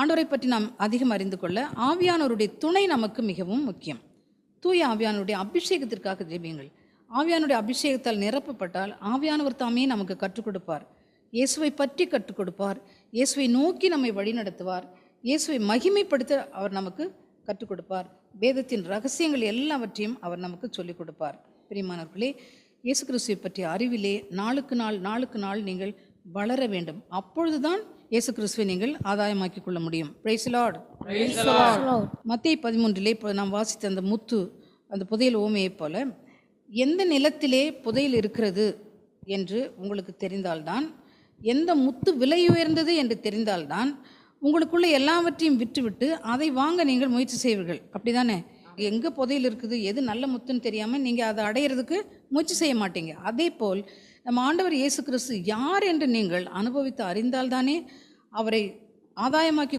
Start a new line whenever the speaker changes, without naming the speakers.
ஆண்டோரை பற்றி நாம் அதிகம் அறிந்து கொள்ள ஆவியானவருடைய துணை நமக்கு மிகவும் முக்கியம். தூய ஆவியானுடைய அபிஷேகத்திற்காக ஜெபியுங்கள். ஆவியானுடைய அபிஷேகத்தால் நிரப்பப்பட்டால் ஆவியானவர் தாமே நமக்கு கற்றுக் கொடுப்பார். இயேசுவை பற்றி கற்றுக் கொடுப்பார். இயேசுவை நோக்கி நம்மை வழிநடத்துவார் இயேசுவை மகிமைப்படுத்த அவர் நமக்கு கற்றுக் கொடுப்பார். வேதத்தின் ரகசியங்கள் எல்லாவற்றையும் அவர் நமக்கு சொல்லிக் கொடுப்பார். பிரியமானவர்களே இயேசு கிறிஸ்துவை பற்றிய அறிவிலே நாளுக்கு நாள் நாளுக்கு நாள் நீங்கள் வளர வேண்டும். அப்பொழுதுதான் இயேசு கிறிஸ்துவை நீங்கள் ஆதாயமாக்கிக் கொள்ள முடியும். பிரைஸ் லார்ட் மத்திய பதிமூன்றிலே இப்போ நாம் வாசித்த அந்த முத்து அந்த புதையல் ஓமையைப் போல எந்த நிலத்திலே புதையல் இருக்கிறது என்று உங்களுக்கு தெரிந்தால்தான் எந்த முத்து விலை உயர்ந்தது என்று தெரிந்தால்தான் உங்களுக்குள்ள எல்லாவற்றையும் விட்டுவிட்டு அதை வாங்க நீங்கள் முயற்சி செய்வீர்கள். அப்படிதானே? எங்கே புதையல் இருக்குது எது நல்ல முத்துன்னு தெரியாமல் நீங்கள் அதை அடையிறதுக்கு முயற்சி செய்ய மாட்டீங்க. அதே போல் நம்ம ஆண்டவர் இயேசு கிறிஸ்து யார் என்று நீங்கள் அனுபவித்து அறிந்தால்தானே அவரை ஆதாயமாக்கி